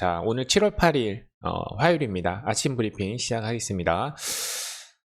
자, 오늘 7월 8일 어, 화요일입니다. 아침 브리핑 시작하겠습니다.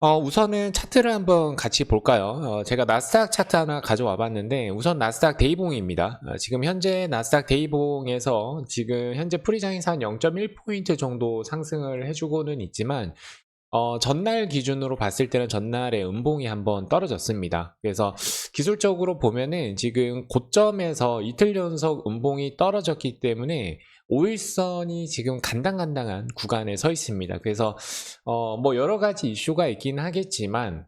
어, 우선은 차트를 한번 같이 볼까요? 어, 제가 나스닥 차트 하나 가져와 봤는데 우선 나스닥 데이봉입니다. 어, 지금 현재 나스닥 데이봉에서 지금 현재 프리장에서 한 0.1포인트 정도 상승을 해주고는 있지만 어, 전날 기준으로 봤을 때는 전날에 음봉이 한번 떨어졌습니다. 그래서 기술적으로 보면은 지금 고점에서 이틀 연속 음봉이 떨어졌기 때문에 5일선이 지금 간당간당한 구간에 서 있습니다. 그래서 어, 뭐 여러 가지 이슈가 있긴 하겠지만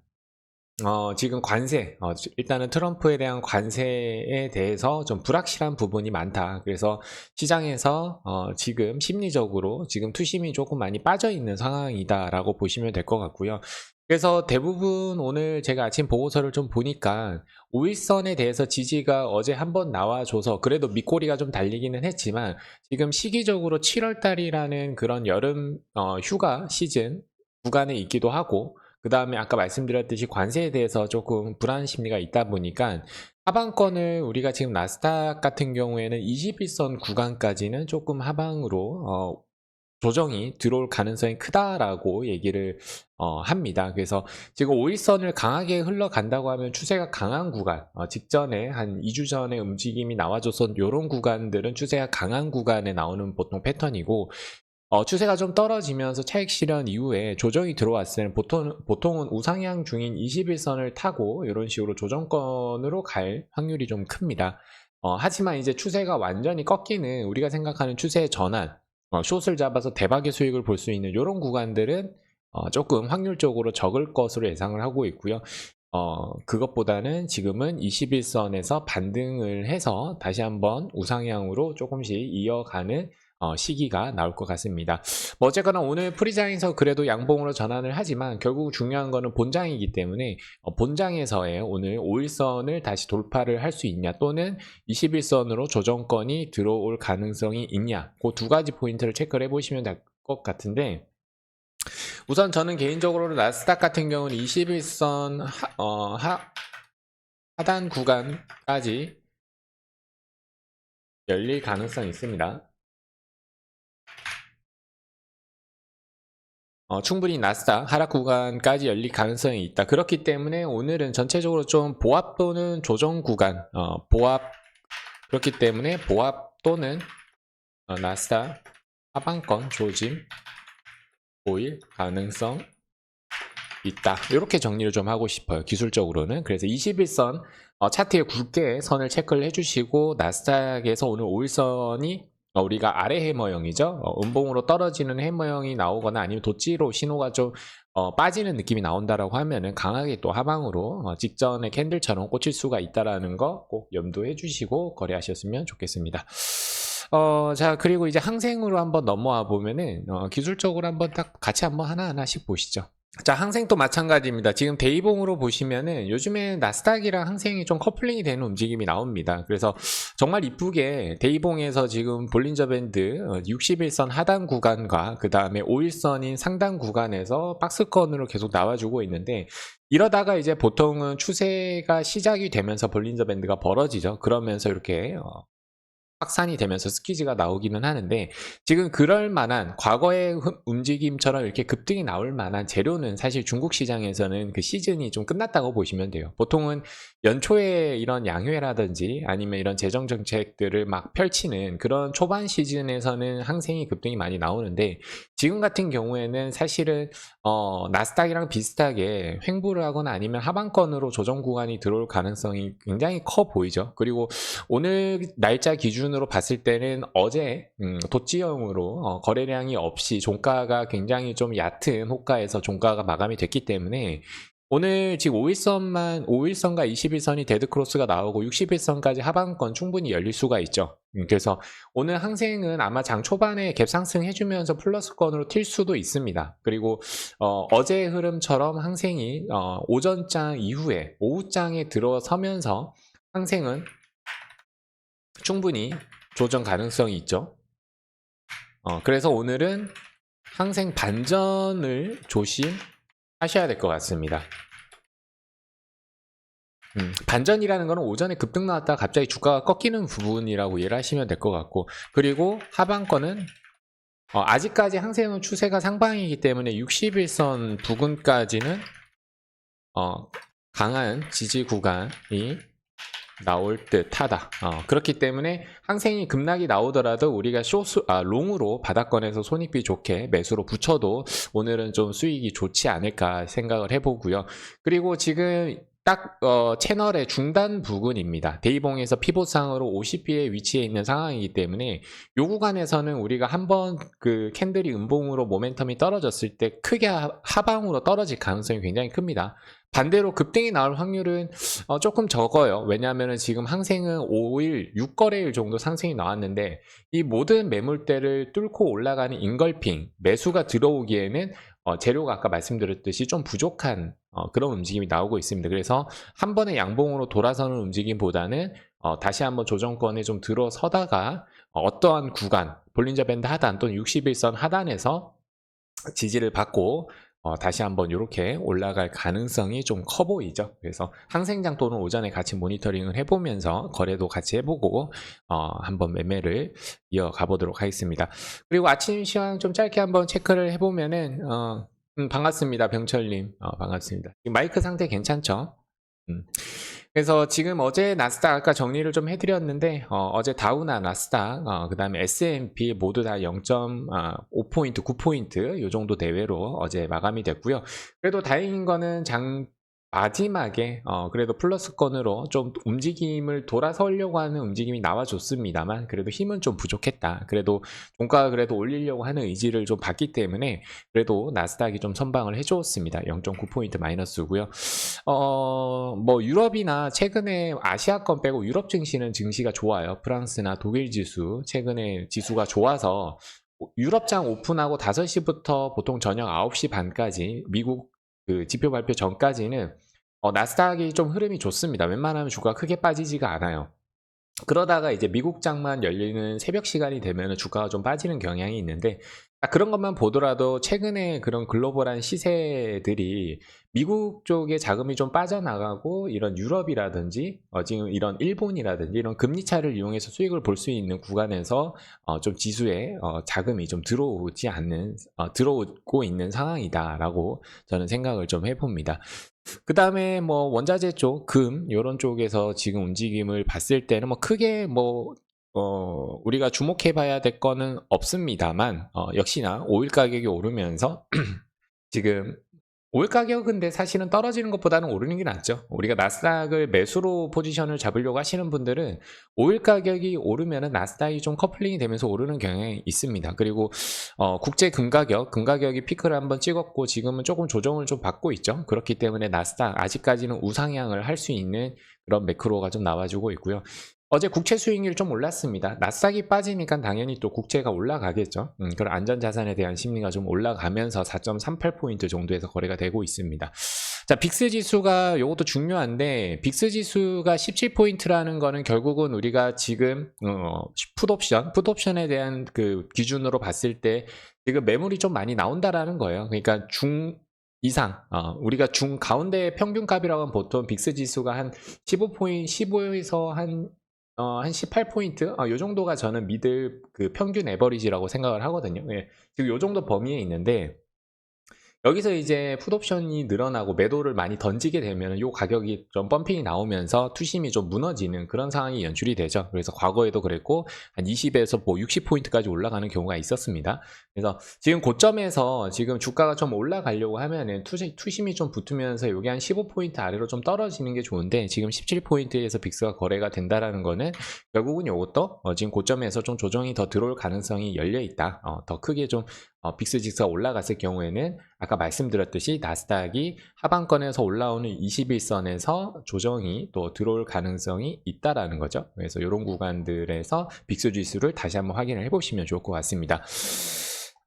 어, 지금 관세, 어, 일단은 트럼프에 대한 관세에 대해서 좀 불확실한 부분이 많다. 그래서 시장에서 어, 지금 심리적으로 지금 투심이 조금 많이 빠져 있는 상황이다라고 보시면 될 것 같고요. 그래서 대부분 오늘 제가 아침 보고서를 좀 보니까 5일선에 대해서 지지가 어제 한 번 나와줘서 그래도 밑꼬리가 좀 달리기는 했지만 지금 시기적으로 7월달이라는 그런 여름 어, 휴가 시즌 구간에 있기도 하고 그 다음에 아까 말씀드렸듯이 관세에 대해서 조금 불안 심리가 있다 보니까 하방권을 우리가 지금 나스닥 같은 경우에는 21선 구간까지는 조금 하방으로 어, 조정이 들어올 가능성이 크다라고 얘기를 어, 합니다. 그래서 지금 5일선을 강하게 흘러간다고 하면 추세가 강한 구간, 어, 직전에 한 2주 전에 움직임이 나와줘서 이런 구간들은 추세가 강한 구간에 나오는 보통 패턴이고 어, 추세가 좀 떨어지면서 차익 실현 이후에 조정이 들어왔을 때는 보통, 보통은 우상향 중인 21선을 타고 이런 식으로 조정권으로 갈 확률이 좀 큽니다. 어, 하지만 이제 추세가 완전히 꺾이는 우리가 생각하는 추세의 전환, 어, 숏을 잡아서 대박의 수익을 볼 수 있는 이런 구간들은 어, 조금 확률적으로 적을 것으로 예상을 하고 있고요. 어, 그것보다는 지금은 21선에서 반등을 해서 다시 한번 우상향으로 조금씩 이어가는 어, 시기가 나올 것 같습니다. 뭐 어쨌거나 오늘 프리장에서 그래도 양봉으로 전환을 하지만 결국 중요한 거는 본장이기 때문에 어, 본장에서의 오늘 5일선을 다시 돌파를 할 수 있냐 또는 21선으로 조정권이 들어올 가능성이 있냐 그 두 가지 포인트를 체크를 해보시면 될 것 같은데 우선 저는 개인적으로 나스닥 같은 경우는 21선 하, 어, 하, 하단 구간까지 열릴 가능성이 있습니다. 어, 충분히 나스닥 하락 구간까지 열릴 가능성이 있다. 그렇기 때문에 오늘은 전체적으로 좀 보합 또는 조정 구간, 어, 보합 그렇기 때문에 보합 또는 어, 나스닥 하방권 조짐 보일 가능성 있다. 이렇게 정리를 좀 하고 싶어요. 기술적으로는. 그래서 21선 어, 차트에 굵게 선을 체크를 해주시고 나스닥에서 오늘 5일선이 어, 우리가 아래 해머형이죠. 어, 음봉으로 떨어지는 해머형이 나오거나 아니면 도찌로 신호가 좀 어, 빠지는 느낌이 나온다라고 하면은 강하게 또 하방으로 어, 직전의 캔들처럼 꽂힐 수가 있다라는 거 꼭 염두해 주시고 거래하셨으면 좋겠습니다. 어, 자, 그리고 이제 항생으로 한번 넘어와 보면은, 어, 기술적으로 한번 딱 같이 한번 하나하나씩 보시죠. 자, 항생도 마찬가지입니다. 지금 데이봉으로 보시면은 요즘에 나스닥이랑 항생이 좀 커플링이 되는 움직임이 나옵니다. 그래서 정말 이쁘게 데이봉에서 지금 볼린저 밴드 61선 하단 구간과 그 다음에 5일선인 상단 구간에서 박스권으로 계속 나와주고 있는데 이러다가 이제 보통은 추세가 시작이 되면서 볼린저 밴드가 벌어지죠. 그러면서 이렇게 어, 확산이 되면서 스키즈가 나오기는 하는데 지금 그럴 만한 과거의 흠- 움직임처럼 이렇게 급등이 나올 만한 재료는 사실 중국 시장에서는 그 시즌이 좀 끝났다고 보시면 돼요. 보통은 연초에 이런 양회라든지 아니면 이런 재정 정책들을 막 펼치는 그런 초반 시즌에서는 항생이 급등이 많이 나오는데 지금 같은 경우에는 사실은 어, 나스닥이랑 비슷하게 횡보를 하거나 아니면 하방권으로 조정 구간이 들어올 가능성이 굉장히 커 보이죠. 그리고 오늘 날짜 기준 으로 봤을 때는 어제 음, 도치형으로 어, 거래량이 없이 종가가 굉장히 좀 얕은 호가에서 종가가 마감이 됐기 때문에 오늘 지금 5일선만 5일선과 21선이 데드크로스가 나오고 61선까지 하방권 충분히 열릴 수가 있죠. 음, 그래서 오늘 항생은 아마 장 초반에 갭 상승 해주면서 플러스권으로 튈 수도 있습니다. 그리고 어, 제 흐름처럼 항생이 어, 오전장 이후에 오후장에 들어서면서 항생은 충분히 조정 가능성이 있죠. 어, 그래서 오늘은 항생 반전을 조심하셔야 될 것 같습니다. 음, 반전이라는 거는 오전에 급등 나왔다가 갑자기 주가가 꺾이는 부분이라고 이해를 하시면 될 것 같고 그리고 하방권은 어, 아직까지 항생은 추세가 상방이기 때문에 61선 부근까지는 어, 강한 지지 구간이 나올 듯하다. 어, 그렇기 때문에 항생이 급락이 나오더라도 우리가 쇼스 아 롱으로 바닥권에서 손익비 좋게 매수로 붙여도 오늘은 좀 수익이 좋지 않을까 생각을 해보고요. 그리고 지금 딱 어, 채널의 중단 부근입니다. 데이봉에서 피봇상으로 50비에 위치해 있는 상황이기 때문에 요 구간에서는 우리가 한번 그 캔들이 음봉으로 모멘텀이 떨어졌을 때 크게 하- 하방으로 떨어질 가능성이 굉장히 큽니다. 반대로 급등이 나올 확률은 어, 조금 적어요. 왜냐하면 지금 항생은 5일, 6거래일 정도 상승이 나왔는데 이 모든 매물대를 뚫고 올라가는 인걸핑, 매수가 들어오기에는 어, 재료가 아까 말씀드렸듯이 좀 부족한 어, 그런 움직임이 나오고 있습니다. 그래서 한 번에 양봉으로 돌아서는 움직임보다는 어, 다시 한번 조정권에 좀 들어서다가 어, 떠한 구간, 볼린저 밴드 하단 또는 61선 하단에서 지지를 받고 어, 다시 한번 이렇게 올라갈 가능성이 좀 커 보이죠. 그래서 항생장 또는 오전에 같이 모니터링을 해보면서 거래도 같이 해보고 어, 한번 매매를 이어가 보도록 하겠습니다. 그리고 아침 시황 좀 짧게 한번 체크를 해보면은 어, 음, 반갑습니다, 병철님. 어, 반갑습니다. 마이크 상태 괜찮죠? 음. 그래서 지금 어제 나스닥 아까 정리를 좀 해드렸는데 어, 제 다우나 나스닥 어, 그 다음에 S&P 모두 다 0.5포인트 9포인트 요 정도 대회로 어제 마감이 됐고요. 그래도 다행인 거는 장 마지막에 어, 그래도 플러스권으로 좀 움직임을 돌아서려고 하는 움직임이 나와줬습니다만 그래도 힘은 좀 부족했다. 그래도 종가가 그래도 올리려고 하는 의지를 좀 봤기 때문에 그래도 나스닥이 좀 선방을 해줬습니다. 0.9포인트 마이너스고요. 어, 뭐 유럽이나 최근에 아시아권 빼고 유럽 증시는 증시가 좋아요. 프랑스나 독일 지수 최근에 지수가 좋아서 유럽장 오픈하고 5시부터 보통 저녁 9시 반까지 미국 그 지표 발표 전까지는 어, 나스닥이 좀 흐름이 좋습니다. 웬만하면 주가 크게 빠지지가 않아요. 그러다가 이제 미국장만 열리는 새벽 시간이 되면 주가가 좀 빠지는 경향이 있는데 아, 그런 것만 보더라도 최근에 그런 글로벌한 시세들이 미국 쪽에 자금이 좀 빠져나가고 이런 유럽이라든지 어, 지금 이런 일본이라든지 이런 금리 차를 이용해서 수익을 볼 수 있는 구간에서 어, 좀 지수에 어, 자금이 좀 들어오지 않는 어, 들어오고 있는 상황이다라고 저는 생각을 좀 해봅니다. 그 다음에 뭐 원자재 쪽, 금 이런 쪽에서 지금 움직임을 봤을 때는 뭐 크게 뭐 어, 우리가 주목해 봐야 될 거는 없습니다만 어, 역시나 오일 가격이 오르면서 지금 오일 가격은 근데 사실은 떨어지는 것보다는 오르는 게 낫죠. 우리가 나스닥을 매수로 포지션을 잡으려고 하시는 분들은 오일 가격이 오르면은 나스닥이 좀 커플링이 되면서 오르는 경향이 있습니다. 그리고 어, 국제 금 가격, 금 가격이 피크를 한번 찍었고 지금은 조금 조정을 좀 받고 있죠. 그렇기 때문에 나스닥 아직까지는 우상향을 할 수 있는 그런 매크로가 좀 나와주고 있고요. 어제 국채 수익률 좀 올랐습니다. 나스닥이 빠지니까 당연히 또 국채가 올라가겠죠. 음, 그런 안전자산에 대한 심리가 좀 올라가면서 4.38포인트 정도에서 거래가 되고 있습니다. 자, 빅스 지수가 이것도 중요한데, 빅스 지수가 17포인트라는 거는 결국은 우리가 지금, 어, 풋옵션, 풋옵션에 대한 그 기준으로 봤을 때 지금 매물이 좀 많이 나온다라는 거예요. 그러니까 중, 이상, 어, 우리가 중 가운데 평균값이라고 하면 보통 빅스 지수가 한 15포인트, 15에서 한 어, 한 18포인트? 어, 요 정도가 저는 미들 그 평균 에버리지라고 생각을 하거든요. 예. 지금 요 정도 범위에 있는데, 여기서 이제 풋옵션이 늘어나고 매도를 많이 던지게 되면 요 가격이 좀 펌핑이 나오면서 투심이 좀 무너지는 그런 상황이 연출이 되죠. 그래서 과거에도 그랬고 한 20에서 뭐 60포인트까지 올라가는 경우가 있었습니다. 그래서 지금 고점에서 지금 주가가 좀 올라가려고 하면은 투심이 좀 붙으면서 여기 한 15포인트 아래로 좀 떨어지는 게 좋은데 지금 17포인트에서 빅스가 거래가 된다라는 거는 결국은 요것도 어, 지금 고점에서 좀 조정이 더 들어올 가능성이 열려 있다. 어, 더 크게 좀 어, 빅스 지수가 올라갔을 경우에는 아까 말씀드렸듯이 나스닥이 하방권에서 올라오는 21선에서 조정이 또 들어올 가능성이 있다라는 거죠. 그래서 이런 구간들에서 빅스 지수를 다시 한번 확인을 해보시면 좋을 것 같습니다.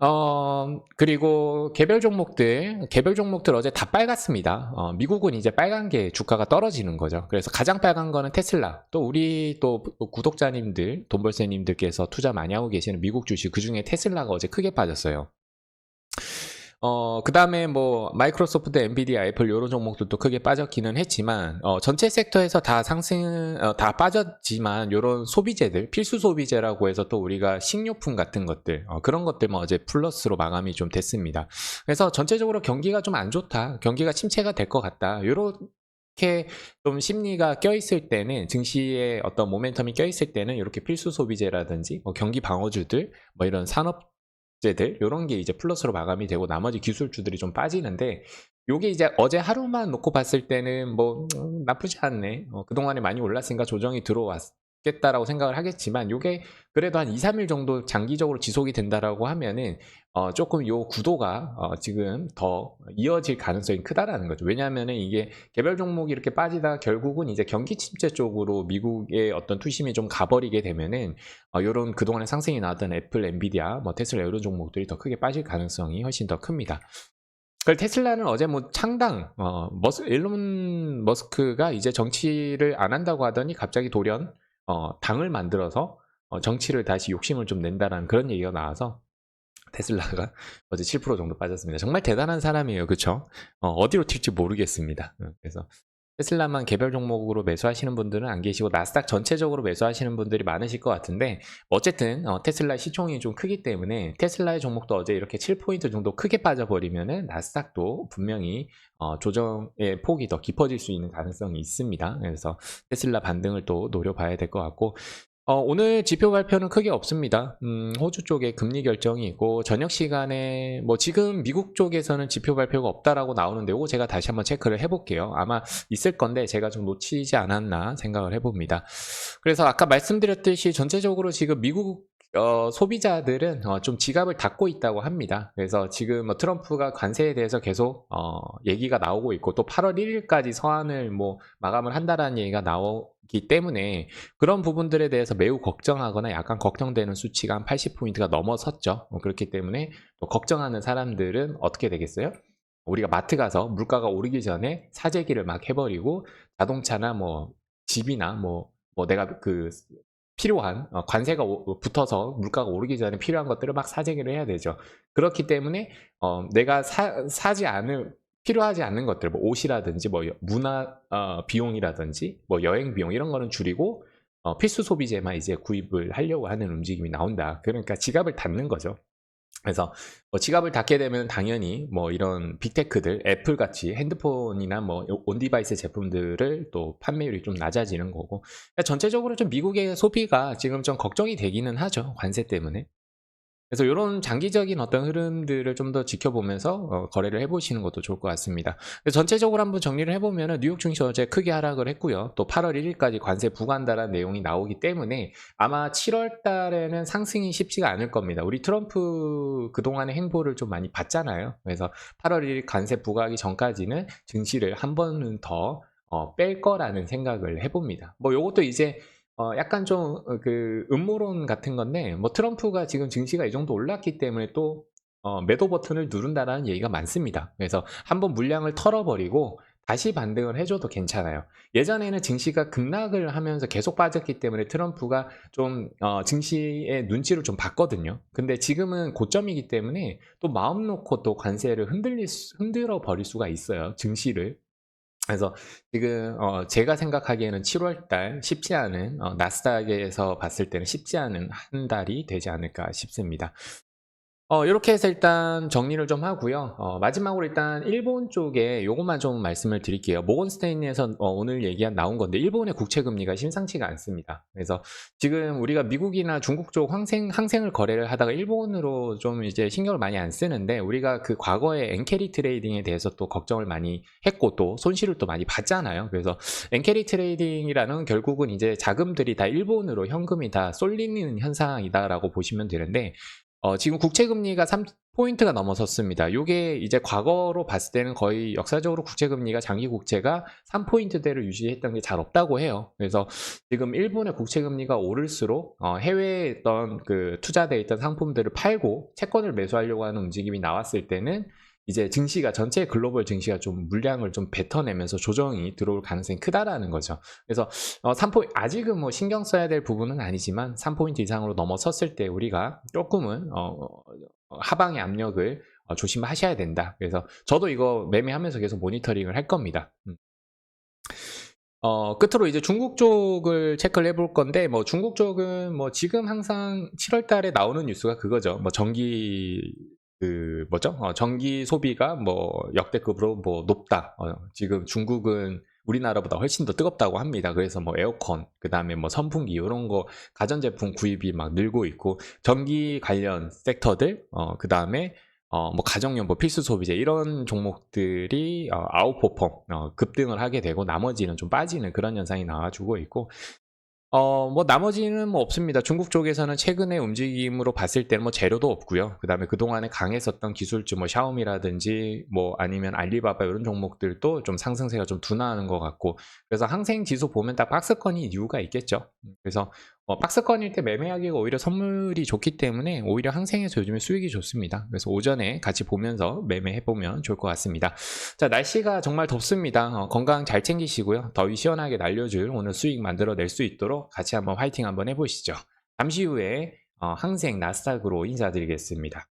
어, 그리고 개별 종목들, 개별 종목들 어제 다 빨갛습니다. 어, 미국은 이제 빨간 게 주가가 떨어지는 거죠. 그래서 가장 빨간 거는 테슬라. 또 우리 또 구독자님들, 돈벌새님들께서 투자 많이 하고 계시는 미국 주식, 그 중에 테슬라가 어제 크게 빠졌어요. 어, 그 다음에 뭐, 마이크로소프트, 엔비디아, 애플, 요런 종목들도 크게 빠졌기는 했지만, 어, 전체 섹터에서 다 상승, 어, 다 빠졌지만, 요런 소비재들, 필수 소비재라고 해서 또 우리가 식료품 같은 것들, 어, 그런 것들만 어제 플러스로 마감이 좀 됐습니다. 그래서 전체적으로 경기가 좀 안 좋다. 경기가 침체가 될 것 같다. 요렇게 좀 심리가 껴있을 때는, 증시의 어떤 모멘텀이 껴있을 때는, 이렇게 필수 소비재라든지, 뭐 경기 방어주들, 뭐 이런 산업 제 들 이런 게 이제 플러스로 마감이 되고 나머지 기술주들이 좀 빠지는데 요게 이제 어제 하루만 놓고 봤을 때는 뭐 음, 나쁘지 않네. 어, 그동안에 많이 올랐으니까 조정이 들어왔 겠다라고 생각을 하겠지만 요게 그래도 한 2, 3일 정도 장기적으로 지속이 된다라고 하면은 어, 조금 요 구도가 어, 지금 더 이어질 가능성이 크다라는 거죠. 왜냐하면은 이게 개별 종목이 이렇게 빠지다 결국은 이제 경기 침체 쪽으로 미국의 어떤 투심이 좀 가버리게 되면은 어, 요런 그동안에 상승이 나왔던 애플, 엔비디아, 뭐 테슬라 이런 종목들이 더 크게 빠질 가능성이 훨씬 더 큽니다. 그 테슬라는 어제 뭐 창당, 어, 머스, 일론 머스크가 이제 정치를 안 한다고 하더니 갑자기 돌연 어, 당을 만들어서 어, 정치를 다시 욕심을 좀 낸다라는 그런 얘기가 나와서 테슬라가 어제 7% 정도 빠졌습니다. 정말 대단한 사람이에요. 그쵸? 어, 디로 튈지 모르겠습니다. 어, 그래서 테슬라만 개별 종목으로 매수하시는 분들은 안 계시고 나스닥 전체적으로 매수하시는 분들이 많으실 것 같은데 어쨌든 어, 테슬라 시총이 좀 크기 때문에 테슬라의 종목도 어제 이렇게 7포인트 정도 크게 빠져버리면은 나스닥도 분명히 어, 조정의 폭이 더 깊어질 수 있는 가능성이 있습니다. 그래서 테슬라 반등을 또 노려봐야 될 것 같고 어, 오늘 지표 발표는 크게 없습니다. 음, 호주 쪽에 금리 결정이 있고 저녁 시간에 뭐 지금 미국 쪽에서는 지표 발표가 없다라고 나오는데 이거 제가 다시 한번 체크를 해볼게요. 아마 있을 건데 제가 좀 놓치지 않았나 생각을 해봅니다. 그래서 아까 말씀드렸듯이 전체적으로 지금 미국 어, 소비자들은 어, 좀 지갑을 닫고 있다고 합니다. 그래서 지금 뭐 트럼프가 관세에 대해서 계속 어, 얘기가 나오고 있고 또 8월 1일까지 서한을 뭐 마감을 한다라는 얘기가 나오기 때문에 그런 부분들에 대해서 매우 걱정하거나 약간 걱정되는 수치가 한 80포인트가 넘어섰죠. 어, 그렇기 때문에 또 걱정하는 사람들은 어떻게 되겠어요? 우리가 마트 가서 물가가 오르기 전에 사재기를 막 해버리고 자동차나 뭐 집이나 뭐, 뭐 내가 그 필요한 어, 관세가 오, 붙어서 물가가 오르기 전에 필요한 것들을 막 사재기를 해야 되죠. 그렇기 때문에 어, 내가 사, 사지 않을 필요하지 않는 것들, 뭐 옷이라든지 뭐 문화 어, 비용이라든지 뭐 여행 비용 이런 거는 줄이고 어, 필수 소비재만 이제 구입을 하려고 하는 움직임이 나온다. 그러니까 지갑을 닫는 거죠. 그래서 뭐 지갑을 닫게 되면 당연히 뭐 이런 빅테크들 애플 같이 핸드폰이나 뭐 온디바이스 제품들을 또 판매율이 좀 낮아지는 거고. 그러니까 전체적으로 좀 미국의 소비가 지금 좀 걱정이 되기는 하죠 관세 때문에 그래서 이런 장기적인 어떤 흐름들을 좀 더 지켜보면서 어, 거래를 해보시는 것도 좋을 것 같습니다. 전체적으로 한번 정리를 해보면 뉴욕 증시 어제 크게 하락을 했고요. 또 8월 1일까지 관세 부과한다는 내용이 나오기 때문에 아마 7월 달에는 상승이 쉽지가 않을 겁니다. 우리 트럼프 그동안의 행보를 좀 많이 봤잖아요. 그래서 8월 1일 관세 부과하기 전까지는 증시를 한 번은 더뺄 어, 거라는 생각을 해봅니다. 뭐 이것도 이제 어, 약간 좀 그 음모론 같은 건데 뭐 트럼프가 지금 증시가 이 정도 올랐기 때문에 또 어, 매도 버튼을 누른다라는 얘기가 많습니다. 그래서 한번 물량을 털어버리고 다시 반등을 해줘도 괜찮아요. 예전에는 증시가 급락을 하면서 계속 빠졌기 때문에 트럼프가 좀 어, 증시의 눈치를 좀 봤거든요. 근데 지금은 고점이기 때문에 또 마음 놓고 또 관세를 흔들릴 수, 흔들어 버릴 수가 있어요. 증시를. 그래서 지금 어 제가 생각하기에는 7월달 쉽지 않은 어 나스닥에서 봤을 때는 쉽지 않은 한 달이 되지 않을까 싶습니다. 어, 이렇게 해서 일단 정리를 좀 하고요. 어, 마지막으로 일단 일본 쪽에 요것만 좀 말씀을 드릴게요. 모건스테인에서 어, 오늘 얘기한 나온 건데 일본의 국채 금리가 심상치가 않습니다. 그래서 지금 우리가 미국이나 중국 쪽 항생 항생을 거래를 하다가 일본으로 좀 이제 신경을 많이 안 쓰는데 우리가 그 과거에 엔캐리 트레이딩에 대해서 또 걱정을 많이 했고 또 손실을 또 많이 봤잖아요. 그래서 엔캐리 트레이딩이라는 결국은 이제 자금들이 다 일본으로 현금이 다 쏠리는 현상이다라고 보시면 되는데 어, 지금 국채 금리가 3 포인트가 넘어섰습니다. 이게 이제 과거로 봤을 때는 거의 역사적으로 국채 금리가 장기 국채가 3포인트대를 유지했던 게 잘 없다고 해요. 그래서 지금 일본의 국채 금리가 오를수록 어, 해외에 있던 그 투자돼 있던 상품들을 팔고 채권을 매수하려고 하는 움직임이 나왔을 때는 이제 증시가 전체 글로벌 증시가 좀 물량을 좀 뱉어내면서 조정이 들어올 가능성이 크다라는 거죠. 그래서 어, 3포 아직은 뭐 신경 써야 될 부분은 아니지만 3포인트 이상으로 넘어섰을 때 우리가 조금은 어, 어 하방의 압력을 어, 조심하셔야 된다. 그래서 저도 이거 매매하면서 계속 모니터링을 할 겁니다. 음. 어, 끝으로 이제 중국 쪽을 체크를 해볼 건데, 뭐 중국 쪽은 뭐 지금 항상 7월 달에 나오는 뉴스가 그거죠. 뭐 전기, 그, 뭐죠? 어, 전기 소비가 뭐 역대급으로 뭐 높다. 어, 지금 중국은 우리나라보다 훨씬 더 뜨겁다고 합니다. 그래서 뭐 에어컨, 그 다음에 뭐 선풍기, 이런 거 가전제품 구입이 막 늘고 있고, 전기 관련 섹터들, 어, 그 다음에 어, 뭐 가정용 뭐 필수 소비재 이런 종목들이 어, 아웃퍼폼 어, 급등을 하게 되고 나머지는 좀 빠지는 그런 현상이 나와주고 있고 어, 뭐 나머지는 뭐 없습니다. 중국 쪽에서는 최근의 움직임으로 봤을 때는 뭐 재료도 없고요. 그다음에 그동안에 강했었던 기술주 뭐 샤오미라든지 뭐 아니면 알리바바 이런 종목들도 좀 상승세가 좀 둔화하는 것 같고 그래서 항생 지수 보면 다 박스권이 이유가 있겠죠. 그래서 어, 박스권일 때 매매하기가 오히려 선물이 좋기 때문에 오히려 항생에서 요즘에 수익이 좋습니다. 그래서 오전에 같이 보면서 매매해 보면 좋을 것 같습니다. 자 날씨가 정말 덥습니다. 어, 건강 잘 챙기시고요. 더위 시원하게 날려줄 오늘 수익 만들어낼 수 있도록 같이 한번 화이팅 한번 해보시죠. 잠시 후에 어, 항생 나스닥으로 인사드리겠습니다.